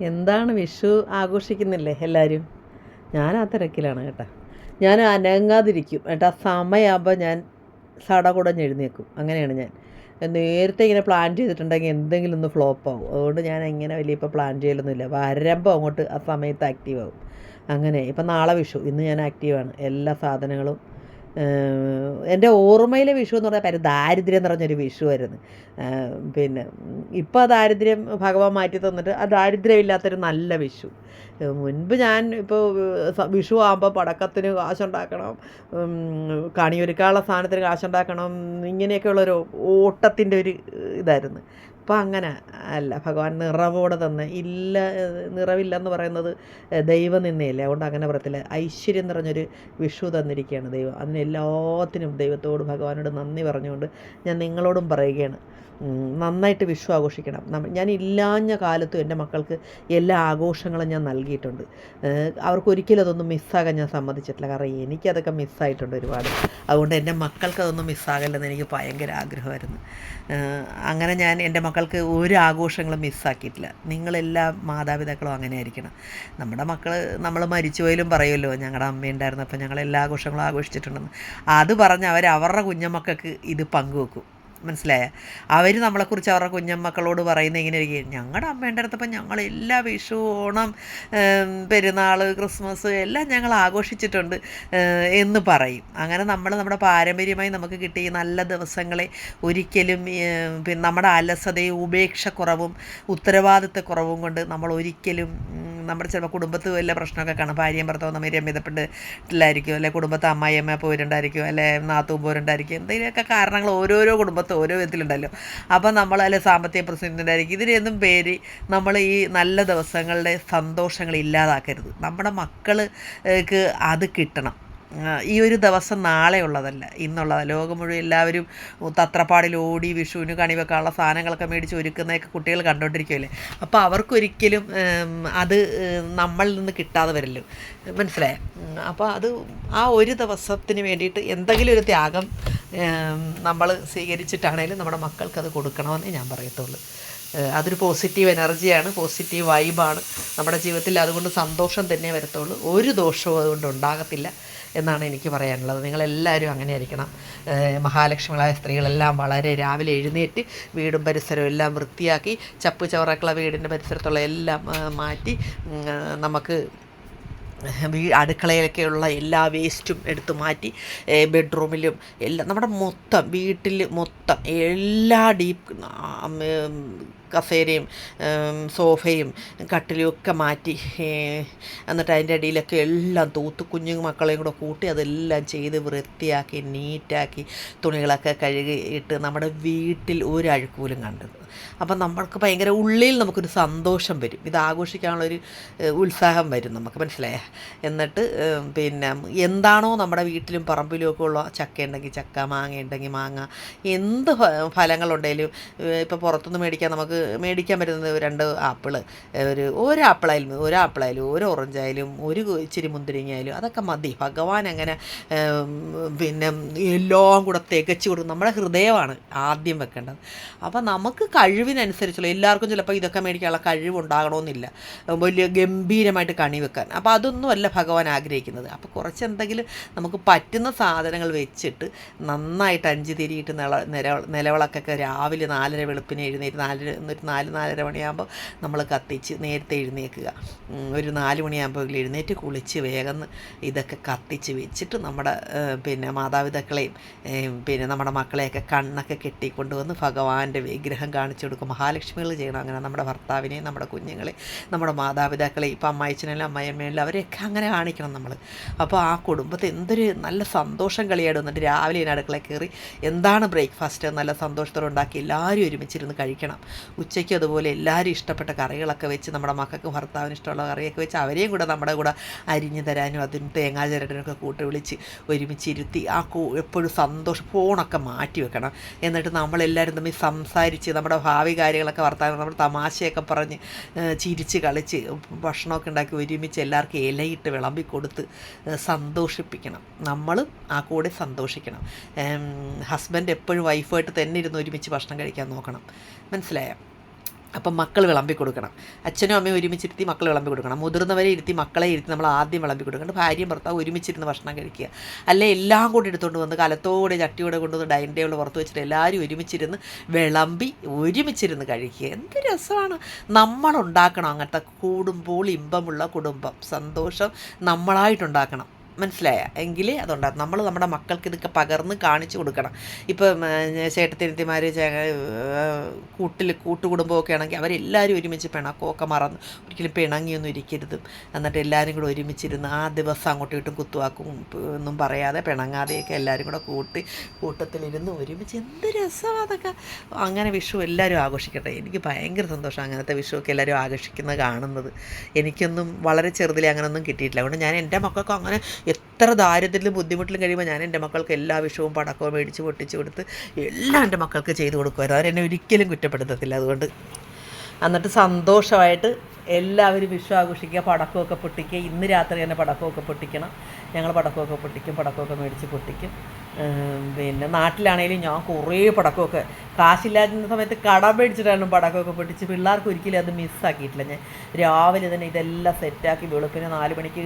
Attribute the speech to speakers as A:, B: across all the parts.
A: എന്താണ് വിഷു ആഘോഷിക്കുന്നില്ലേ എല്ലാവരും? ഞാൻ ആ തിരക്കിലാണ് കേട്ടോ. ഞാൻ അനങ്ങാതിരിക്കും കേട്ടോ. സമയമാകുമ്പോൾ ഞാൻ സടകുടഞ്ഞ് എഴുന്നേക്കും അങ്ങനെയാണ് ഞാൻ. നേരത്തെ ഇങ്ങനെ പ്ലാൻ ചെയ്തിട്ടുണ്ടെങ്കിൽ എന്തെങ്കിലും ഒന്ന് ഫ്ലോപ്പ് ആവും. അതുകൊണ്ട് ഞാൻ എങ്ങനെ വലിയ ഇപ്പോൾ പ്ലാൻ ചെയ്യലൊന്നുമില്ല. വരുമ്പോൾ അങ്ങോട്ട് ആ സമയത്ത് ആക്റ്റീവ് അങ്ങനെ. ഇപ്പം നാളെ വിഷു. ഇന്ന് ഞാൻ ആക്റ്റീവാണ് എല്ലാ സാധനങ്ങളും എന്റെ ഓർമ്മയിലെ വിഷു എന്ന് പറഞ്ഞാൽ പേര് ദാരിദ്ര്യം നിറഞ്ഞൊരു വിഷുവായിരുന്നു പിന്നെ ഇപ്പോൾ ആ ദാരിദ്ര്യം ഭഗവാൻ മാറ്റി തന്നിട്ട് ആ ദാരിദ്ര്യമില്ലാത്തൊരു നല്ല വിഷു. മുൻപ് ഞാൻ ഇപ്പോൾ വിഷു ആകുമ്പോൾ പടക്കത്തിന് കാശുണ്ടാക്കണം കണിയൊരുക്കാനുള്ള സാധനത്തിന് കാശുണ്ടാക്കണം ഇങ്ങനെയൊക്കെയുള്ളൊരു ഓട്ടത്തിന്റെ ഒരു ഇതായിരുന്നു. ഇപ്പം അങ്ങനെ അല്ല ഭഗവാൻ നിറവോടെ തന്നെ ഇല്ല നിറവില്ലെന്ന് പറയുന്നത് ഏഹ് ദൈവനിന്ദയല്ലേ? അതുകൊണ്ട് അങ്ങനെ പറയത്തില്ല. ഐശ്വര്യം നിറഞ്ഞൊരു വിഷു തന്നിരിക്കുകയാണ് ദൈവം. അതിന് എല്ലാത്തിനും ദൈവത്തോട് ഭഗവാനോട് നന്ദി പറഞ്ഞുകൊണ്ട് ഞാൻ നിങ്ങളോടും പറയുകയാണ്. നന്നായിട്ട് വിഷു ആഘോഷിക്കണം. ഞാൻ ഇല്ലാഞ്ഞ കാലത്തും എന്റെ മക്കൾക്ക് എല്ലാ ആഘോഷങ്ങളും ഞാൻ നൽകിയിട്ടുണ്ട്. അവർക്കൊരിക്കലും അതൊന്നും മിസ്സാകാൻ ഞാൻ സമ്മതിച്ചിട്ടില്ല. കാരണം എനിക്കതൊക്കെ മിസ്സായിട്ടുണ്ട് ഒരുപാട്. അതുകൊണ്ട് എന്റെ മക്കൾക്ക് അതൊന്നും മിസ്സാകല്ലെന്ന് എനിക്ക് ഭയങ്കര ആഗ്രഹമായിരുന്നു. അങ്ങനെ ഞാൻ എന്റെ മക്കൾക്ക് ഒരു ആഘോഷങ്ങളും മിസ്സാക്കിയിട്ടില്ല. നിങ്ങളെല്ലാ മാതാപിതാക്കളും അങ്ങനെ ആയിരിക്കണം നമ്മുടെ മക്കൾ നമ്മൾ മരിച്ചുപോയാലും പറയുമല്ലോ ഞങ്ങളുടെ അമ്മയുണ്ടായിരുന്നപ്പോൾ ഞങ്ങൾ എല്ലാ ആഘോഷങ്ങളും ആഘോഷിച്ചിട്ടുണ്ടെന്ന്. അത് പറഞ്ഞ് അവർ അവരുടെ കുഞ്ഞമ്മക്കൾക്ക് ഇത് പങ്കുവെക്കും. മനസ്സിലായ? അവർ നമ്മളെക്കുറിച്ച് അവരുടെ കുഞ്ഞമ്മക്കളോട് പറയുന്ന ഇങ്ങനെ ഇരിക്കും ഞങ്ങളുടെ അമ്മേന്റെ അടുത്തപ്പം ഞങ്ങൾ എല്ലാ വിഷു ഓണം പെരുന്നാൾ ക്രിസ്മസ് എല്ലാം ഞങ്ങൾ ആഘോഷിച്ചിട്ടുണ്ട് എന്ന് പറയും. അങ്ങനെ നമ്മൾ നമ്മുടെ പാരമ്പര്യമായി നമുക്ക് കിട്ടിയ നല്ല ദിവസങ്ങളെ ഒരിക്കലും പിന്നെ നമ്മുടെ അലസതയും ഉപേക്ഷക്കുറവും ഉത്തരവാദിത്തക്കുറവും കൊണ്ട് നമ്മൾ ഒരിക്കലും നമ്മുടെ ചിലപ്പോൾ കുടുംബത്ത് വല്ല പ്രശ്നമൊക്കെ കാണും. ഭാര്യയും ഭർത്താവും തമ്മിൽ രമ്യതപ്പെട്ടില്ലായിരിക്കും അല്ലെങ്കിൽ കുടുംബത്തെ അമ്മായിയമ്മ പോരുണ്ടായിരിക്കും അല്ലെ നാത്തും പോരുണ്ടായിരിക്കും എന്തെങ്കിലുമൊക്കെ കാരണങ്ങൾ ഓരോരോ കുടുംബത്ത് ഓരോ വിധത്തിലുണ്ടല്ലോ. അപ്പോൾ നമ്മൾ അല്ലെ സാമ്പത്തിക പ്രസിഡന്റ് ആയിരിക്കും ഇതിനെയൊന്നും പേര് നമ്മൾ ഈ നല്ല ദിവസങ്ങളുടെ സന്തോഷങ്ങൾ ഇല്ലാതാക്കരുത്. നമ്മുടെ മക്കൾക്ക് അത് കിട്ടണം. ഈ ഒരു ദിവസം നാളെ ഉള്ളതല്ല. ഇന്നുള്ള ലോകം മുഴുവൻ എല്ലാവരും തത്രപ്പാടിൽ ഓടി വിഷുവിന് കണി വെക്കാനുള്ള സാധനങ്ങളൊക്കെ മേടിച്ച് ഒരുക്കുന്നതൊക്കെ കുട്ടികൾ കണ്ടുകൊണ്ടിരിക്കുമല്ലേ അപ്പോൾ അവർക്കൊരിക്കലും അത് നമ്മളിൽ നിന്ന് കിട്ടാതെ വരില്ലോ. മനസ്സിലായോ? അപ്പോൾ അത് ആ ഒരു ദിവസത്തിന് വേണ്ടിയിട്ട് എന്തെങ്കിലും ഒരു ത്യാഗം നമ്മൾ സ്വീകരിച്ചിട്ടാണേലും നമ്മുടെ മക്കൾക്ക് അത് കൊടുക്കണമെന്നേ ഞാൻ പറയത്തുള്ളൂ. അതൊരു പോസിറ്റീവ് എനർജിയാണ് പോസിറ്റീവ് വൈബാണ് നമ്മുടെ ജീവിതത്തിൽ അതുകൊണ്ട് സന്തോഷം തന്നെ വരത്തുള്ളൂ. ഒരു ദോഷവും അതുകൊണ്ട് ഉണ്ടാകത്തില്ല എന്നാണ് എനിക്ക് പറയാനുള്ളത്. നിങ്ങളെല്ലാവരും അങ്ങനെ ആയിരിക്കണം മഹാലക്ഷ്മികളായ സ്ത്രീകളെല്ലാം വളരെ രാവിലെ എഴുന്നേറ്റ് വീടും പരിസരവും എല്ലാം വൃത്തിയാക്കി ചപ്പ് ചവറക്കുള്ള വീടിന്റെ പരിസരത്തുള്ള എല്ലാം മാറ്റി നമുക്ക് അടുക്കളയിലൊക്കെയുള്ള എല്ലാ വേസ്റ്റും എടുത്ത് മാറ്റി ബെഡ്റൂമിലും എല്ലാം നമ്മുടെ മൊത്തം വീട്ടിൽ മൊത്തം എല്ലാ ഡീപ്പ് കസേരയും സോഫയും കട്ടിലും ഒക്കെ മാറ്റി എന്നിട്ട് അതിന്റെ അടിയിലൊക്കെ എല്ലാം തൂത്ത് കുഞ്ഞു മക്കളെയും കൂടെ കൂട്ടി അതെല്ലാം ചെയ്ത് വൃത്തിയാക്കി നീറ്റാക്കി തുണികളൊക്കെ കഴുകിയിട്ട് നമ്മുടെ വീട്ടിൽ ഒരു അഴുക്കൂലും കണ്ടത്. അപ്പം നമ്മൾക്ക് ഭയങ്കര ഉള്ളിൽ നമുക്കൊരു സന്തോഷം വരും. ഇത് ആഘോഷിക്കാനുള്ളൊരു ഉത്സാഹം വരും നമുക്ക് മനസ്സിലായ? എന്നിട്ട് പിന്നെ എന്താണോ നമ്മുടെ വീട്ടിലും പറമ്പിലും ഒക്കെ ഉള്ള ചക്ക ഉണ്ടെങ്കിൽ ചക്ക മാങ്ങ ഉണ്ടെങ്കിൽ മാങ്ങ എന്ത് ഫലങ്ങളുണ്ടെങ്കിലും ഇപ്പോൾ പുറത്തുനിന്ന് മേടിക്കാൻ നമുക്ക് മേടിക്കാൻ പറ്റുന്നത് രണ്ട് ആപ്പിൾ ഒരു ഒരു ആപ്പിളായാലും ഒരു ആപ്പിളായാലും ഒരു ഓറഞ്ചായാലും ഒരു ഇച്ചിരി മുന്തിരിങ്ങയായാലും അതൊക്കെ മതി. ഭഗവാൻ അങ്ങനെ പിന്നെ എല്ലാം കൂടെ തികച്ചു കൊടുക്കും. നമ്മുടെ ഹൃദയമാണ് ആദ്യം വെക്കേണ്ടത്. അപ്പം നമുക്ക് കഴിവിനനുസരിച്ചുള്ള എല്ലാവർക്കും ചിലപ്പോൾ ഇതൊക്കെ മേടിക്കാനുള്ള കഴിവുണ്ടാകണമെന്നില്ല. വലിയ ഗംഭീരമായിട്ട് കണി വെക്കാൻ. അപ്പോൾ അതൊന്നുമല്ല ഭഗവാൻ ആഗ്രഹിക്കുന്നത്. അപ്പോൾ കുറച്ച് എന്തെങ്കിലും നമുക്ക് പറ്റുന്ന സാധനങ്ങൾ വെച്ചിട്ട് നന്നായിട്ട് അഞ്ച് തിരിയിട്ട് നില നിലവിളക്കൊക്കെ രാവിലെ നാലര വെളുപ്പിന് എഴുന്നേറ്റ് നാലര എന്നിട്ട് നാല് നാലര മണിയാകുമ്പോൾ നമ്മൾ കത്തിച്ച് നേരത്തെ എഴുന്നേൽക്കുക. ഉം, ഒരു നാല് മണിയാകുമ്പോൾ എഴുന്നേറ്റ് കുളിച്ച് വേഗം ഇതൊക്കെ കത്തിച്ച് വെച്ചിട്ട് നമ്മുടെ പിന്നെ മാതാപിതാക്കളെയും പിന്നെ നമ്മുടെ മക്കളെയൊക്കെ കണ്ണൊക്കെ കെട്ടിക്കൊണ്ടുവന്ന് ഭഗവാന്റെ വിഗ്രഹം കാണിച്ചു കൊടുക്കും. മഹാലക്ഷ്മികൾ ചെയ്യണം അങ്ങനെ നമ്മുടെ ഭർത്താവിനെയും നമ്മുടെ കുഞ്ഞുങ്ങളെ നമ്മുടെ മാതാപിതാക്കളെ ഇപ്പം അമ്മായിച്ചനെല്ലാം അമ്മയമ്മയെല്ലാം അവരെയൊക്കെ അങ്ങനെ കാണിക്കണം നമ്മൾ. അപ്പോൾ ആ കുടുംബത്തെ എന്തൊരു നല്ല സന്തോഷം കളിയാട്. വന്നിട്ട് രാവിലെ അടുക്കളയിൽ കയറി എന്താണ് ബ്രേക്ക്ഫാസ്റ്റ്? നല്ല സന്തോഷത്തോടെ ഉണ്ടാക്കി എല്ലാവരും ഒരുമിച്ചിരുന്ന് കഴിക്കണം. ഉച്ചയ്ക്ക് അതുപോലെ എല്ലാവരും ഇഷ്ടപ്പെട്ട കറികളൊക്കെ വെച്ച് നമ്മുടെ മക്കൾക്ക് ഭർത്താവിന് ഇഷ്ടമുള്ള കറിയൊക്കെ വെച്ച് അവരെയും കൂടെ നമ്മുടെ കൂടെ അരിഞ്ഞു തരാനും അതിന് തേങ്ങാ ചിരട്ടനൊക്കെ കൂട്ടി വിളിച്ച് ഒരുമിച്ചിരുത്തി ആ എപ്പോഴും സന്തോഷം ഫോണൊക്കെ മാറ്റി വെക്കണം. എന്നിട്ട് നമ്മളെല്ലാവരും തമ്മിൽ സംസാരിച്ച് നമ്മുടെ ഭാവി കാര്യങ്ങളൊക്കെ വർത്താനം നമ്മൾ തമാശയൊക്കെ പറഞ്ഞ് ചിരിച്ച് കളിച്ച് ഭക്ഷണമൊക്കെ ഉണ്ടാക്കി ഒരുമിച്ച് എല്ലാവർക്കും ഇലയിട്ട് വിളമ്പി കൊടുത്ത് സന്തോഷിപ്പിക്കണം. നമ്മളും ആ കൂടെ സന്തോഷിക്കണം. ഹസ്ബൻഡ് എപ്പോഴും വൈഫായിട്ട് തന്നെ ഇരുന്ന് ഒരുമിച്ച് ഭക്ഷണം കഴിക്കാൻ നോക്കണം. മനസ്സിലായോ? അപ്പം മക്കൾ വിളമ്പി കൊടുക്കണം. അച്ഛനും അമ്മയും ഒരുമിച്ചിരുത്തി മക്കൾ വിളമ്പി കൊടുക്കണം. മുതിർന്നവരെ ഇരുത്തി മക്കളെ ഇരുത്തി നമ്മൾ ആദ്യം വിളമ്പി കൊടുക്കണം. ഭാര്യയും ഭർത്താവ് ഒരുമിച്ചിരുന്ന് ഭക്ഷണം കഴിക്കുക. അല്ലെ എല്ലാം കൂടി എടുത്തുകൊണ്ട് വന്ന് കലത്തോടെ ചട്ടിയോടെ കൊണ്ടുവന്ന് ഡൈനിങ് ടേബിൾ പുറത്ത് വെച്ചിട്ട് എല്ലാവരും ഒരുമിച്ചിരുന്ന് വിളമ്പി ഒരുമിച്ചിരുന്ന് കഴിക്കുക. എന്ത് രസമാണ്. നമ്മളുണ്ടാക്കണം അങ്ങനത്തെ കൂടുമ്പോൾ ഇമ്പമുള്ള കുടുംബം. സന്തോഷം നമ്മളായിട്ടുണ്ടാക്കണം. മനസ്സിലായ? എങ്കിലേ അതുണ്ടാകും നമ്മൾ നമ്മുടെ മക്കൾക്ക് ഇതൊക്കെ പകർന്ന് കാണിച്ചു കൊടുക്കണം. ഇപ്പം ചേട്ടത്തിരുത്തിമാർ കൂട്ടിൽ കൂട്ടുകുടുംബമൊക്കെ ആണെങ്കിൽ അവരെല്ലാവരും ഒരുമിച്ച് പിണക്കമൊക്കെ മറന്ന് ഒരിക്കലും പിണങ്ങിയൊന്നും ഇരിക്കരുത്. എന്നിട്ട് എല്ലാവരും കൂടെ ഒരുമിച്ചിരുന്ന് ആ ദിവസം അങ്ങോട്ടും ഇട്ടും കുത്തുവാക്കും ഒന്നും പറയാതെ പിണങ്ങാതെയൊക്കെ എല്ലാവരും കൂടെ കൂട്ടി കൂട്ടത്തിലിരുന്ന് ഒരുമിച്ച് എന്ത് രസമാണ് അതൊക്കെ. അങ്ങനെ വിഷു എല്ലാവരും ആഘോഷിക്കട്ടെ. എനിക്ക് ഭയങ്കര സന്തോഷം അങ്ങനത്തെ വിഷുവൊക്കെ എല്ലാവരും ആഘോഷിക്കുന്നത് കാണുന്നത്. എനിക്കൊന്നും വളരെ ചെറുതിലെ അങ്ങനെയൊന്നും കിട്ടിയിട്ടില്ല. അതുകൊണ്ട് ഞാൻ എന്റെ മക്കൾക്ക് അങ്ങനെ എത്ര ദാരിദ്ര്യത്തിലും ബുദ്ധിമുട്ടിലും കഴിയുമ്പോൾ ഞാൻ എന്റെ മക്കൾക്ക് എല്ലാ വിഷവും പടക്കവും മേടിച്ച് പൊട്ടിച്ച് കൊടുത്ത് എല്ലാം എന്റെ മക്കൾക്ക് ചെയ്തു കൊടുക്കുമായിരുന്നു. അവരെന്നെ ഒരിക്കലും കുറ്റപ്പെടുത്തത്തില്ല അതുകൊണ്ട്. എന്നിട്ട് സന്തോഷമായിട്ട് എല്ലാവരും വിഷു ആഘോഷിക്കുക പടക്കമൊക്കെ പൊട്ടിക്കുക. ഇന്ന് രാത്രി തന്നെ പടക്കമൊക്കെ പൊട്ടിക്കണം. ഞങ്ങൾ പടക്കമൊക്കെ പൊട്ടിക്കും പടക്കമൊക്കെ മേടിച്ച് പൊട്ടിക്കും. പിന്നെ നാട്ടിലാണെങ്കിലും ഞാൻ കുറേ പടക്കമൊക്കെ. കാശില്ലാത്ത സമയത്ത് കട മേടിച്ചിട്ടാണ് പടക്കമൊക്കെ പൊട്ടിച്ച്. പിള്ളേർക്ക് ഒരിക്കലും അത് മിസ്സാക്കിയിട്ടില്ല ഞാൻ രാവിലെ തന്നെ ഇതെല്ലാം സെറ്റാക്കി വെളുപ്പിന് നാല് മണിക്ക്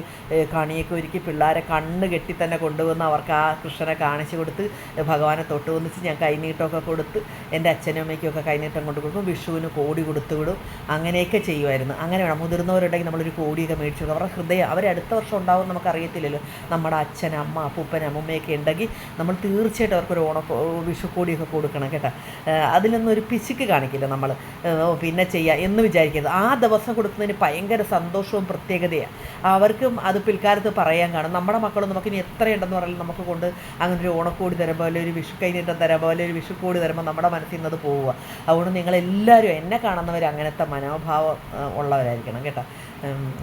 A: കണിയൊക്കെ ഒരുക്കി പിള്ളേരെ കണ്ണ് കെട്ടി തന്നെ കൊണ്ടുവന്ന് അവർക്ക് ആ കൃഷ്ണനെ കാണിച്ചു കൊടുത്ത് ഭഗവാനെ തൊട്ട് വന്നിച്ച് ഞാൻ കൈനീട്ടമൊക്കെ കൊടുത്ത് എന്റെ അച്ഛനും അമ്മയ്ക്കും ഒക്കെ കൈനീട്ടം കൊണ്ട് കൊടുക്കും. വിഷുവിന് കോടി കൊടുത്തു വിടും. അങ്ങനെയൊക്കെ ചെയ്യുമായിരുന്നു. അങ്ങനെ വേണം. മുതിർന്നവരുണ്ടെങ്കിൽ നമ്മളൊരു കോടിയൊക്കെ മേടിച്ചു കൊടുക്കും. അവരുടെ ഹൃദയം അവർ അടുത്ത വർഷം ഉണ്ടാവും നമുക്കറിയത്തില്ലല്ലോ. നമ്മുടെ അച്ഛൻ അമ്മ അപ്പൂപ്പൻ അമ്മൂമ്മയൊക്കെ ഉണ്ടെങ്കിൽ നമ്മൾ തീർച്ചയായിട്ടും അവർക്കൊരു ഓണ വിഷു കോടിയൊക്കെ കൊടുക്കണം കേട്ടോ. അതിലൊന്നും ഒരു പിശുക്ക് കാണിക്കില്ല നമ്മൾ പിന്നെ ചെയ്യുക എന്ന് വിചാരിക്കരുത്. ആ ദിവസം കൊടുക്കുന്നതിന് ഭയങ്കര സന്തോഷവും പ്രത്യേകതയാണ് അവർക്കും അത് പിൽക്കാലത്ത് പറയാൻ കാണും. നമ്മുടെ മക്കളും നമുക്ക് ഇനി എത്രയുണ്ടെന്ന് പറഞ്ഞാലും നമുക്ക് കൊണ്ട് അങ്ങനെ ഒരു ഓണക്കോടി തരുമ്പോൾ അല്ലെങ്കിൽ ഒരു വിഷു കൈനീട്ടം തരുമ്പോൾ അല്ലെങ്കിൽ ഒരു വിഷു കോടി തരുമ്പോൾ നമ്മുടെ മനസ്സിൽ നിന്ന് അത് പോവുക. അതുകൊണ്ട് നിങ്ങളെല്ലാവരും എന്നെ കാണുന്നവർ അങ്ങനത്തെ മനോഭാവം ഉള്ളവരായിരിക്കണം കേട്ടോ.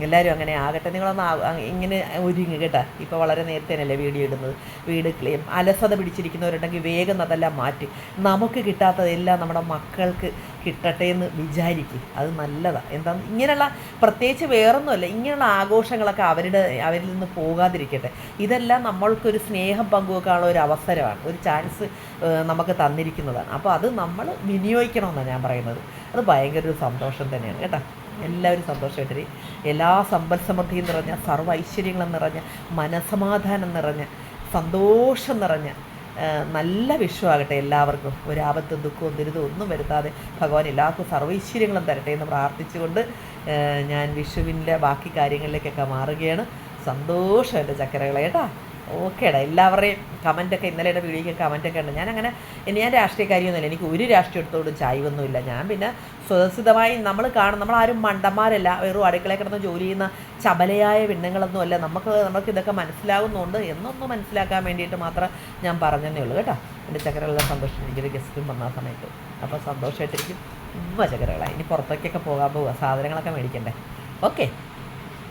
A: എല്ലാവരും അങ്ങനെ ആകട്ടെ. നിങ്ങളൊന്ന് ഇങ്ങനെ ഒരുങ്ങി കേട്ടോ. ഇപ്പോൾ വളരെ നേരത്തെ തന്നെയല്ലേ വീഡിയോ ഇടുന്നത്. വീട് ക്ലീൻ അലസത പിടിച്ചിരിക്കുന്നവരുണ്ടെങ്കിൽ വേഗം അതെല്ലാം മാറ്റി. നമുക്ക് കിട്ടാത്തതെല്ലാം നമ്മുടെ മക്കൾക്ക് കിട്ടട്ടെ എന്ന് വിചാരിക്കും. അത് നല്ലതാണ് എന്താ ഇങ്ങനെയുള്ള പ്രത്യേകിച്ച് വേറൊന്നുമല്ല. ഇങ്ങനെയുള്ള ആഘോഷങ്ങളൊക്കെ അവരുടെ അവരിൽ നിന്ന് പോകാതിരിക്കട്ടെ. ഇതെല്ലാം നമ്മൾക്കൊരു സ്നേഹം പങ്കുവെക്കാനുള്ള ഒരു അവസരമാണ്. ഒരു ചാൻസ് നമുക്ക് തന്നിരിക്കുന്നതാണ്. അപ്പോൾ അത് നമ്മൾ വിനിയോഗിക്കണമെന്നാണ് ഞാൻ പറയുന്നത്. അത് ഭയങ്കര ഒരു സന്തോഷം തന്നെയാണ്. കേട്ടോ? എല്ലാവരും സന്തോഷമായിട്ടിരി. എല്ലാ സമ്പൽ സമൃദ്ധിയും നിറഞ്ഞ സർവ ഐശ്വര്യങ്ങളും നിറഞ്ഞ മനസമാധാനം നിറഞ്ഞ സന്തോഷം നിറഞ്ഞ നല്ല വിഷുവാകട്ടെ എല്ലാവർക്കും. ഒരു ആപത്തും ദുഃഖവും ദുരിതവും ഒന്നും വരുത്താതെ ഭഗവാൻ എല്ലാവർക്കും സർവൈശ്വര്യങ്ങളും തരട്ടെ എന്ന് പ്രാർത്ഥിച്ചുകൊണ്ട് ഞാൻ വിഷുവിന്റെ ബാക്കി കാര്യങ്ങളിലേക്കൊക്കെ മാറുകയാണ്. സന്തോഷം എന്റെ ചക്കരകളെ കേട്ടോ. ഓക്കേടാ എല്ലാവരുടെയും കമന്റൊക്കെ ഇന്നലെയുടെ വീഡിയോയ്ക്ക് കമന്റൊക്കെ ഉണ്ട്. ഞാനങ്ങനെ ഇനി ഞാൻ രാഷ്ട്രീയക്കാരിയൊന്നുമില്ല എനിക്ക് ഒരു രാഷ്ട്രീയത്തോടും ചായ്വൊന്നുമില്ല. ഞാൻ പിന്നെ സ്വതസിദ്ധമായി നമ്മൾ കാണും നമ്മളാരും മണ്ടന്മാരല്ല വെറും അടുക്കളയിൽ കിടന്ന് ജോലി ചെയ്യുന്ന ചപലയായ പെണ്ണുങ്ങളൊന്നും അല്ല നമുക്ക് നമുക്ക് ഇതൊക്കെ മനസ്സിലാകുന്നുണ്ട് എന്നൊന്നും മനസ്സിലാക്കാൻ വേണ്ടിയിട്ട് മാത്രം ഞാൻ പറഞ്ഞതേ ഉള്ളൂ കേട്ടോ. എന്റെ ചക്കരകളെല്ലാം സന്തോഷിച്ചിരിക്കും. ഗസ്റ്റും വന്ന സമയത്ത്. അപ്പോൾ സന്തോഷമായിട്ടിരിക്കും. ഉമ്മ ചക്കരകളായി ഇനി പുറത്തേക്കൊക്കെ പോകാൻ പോവുക സാധനങ്ങളൊക്കെ മേടിക്കണ്ടേ. ഓക്കെ.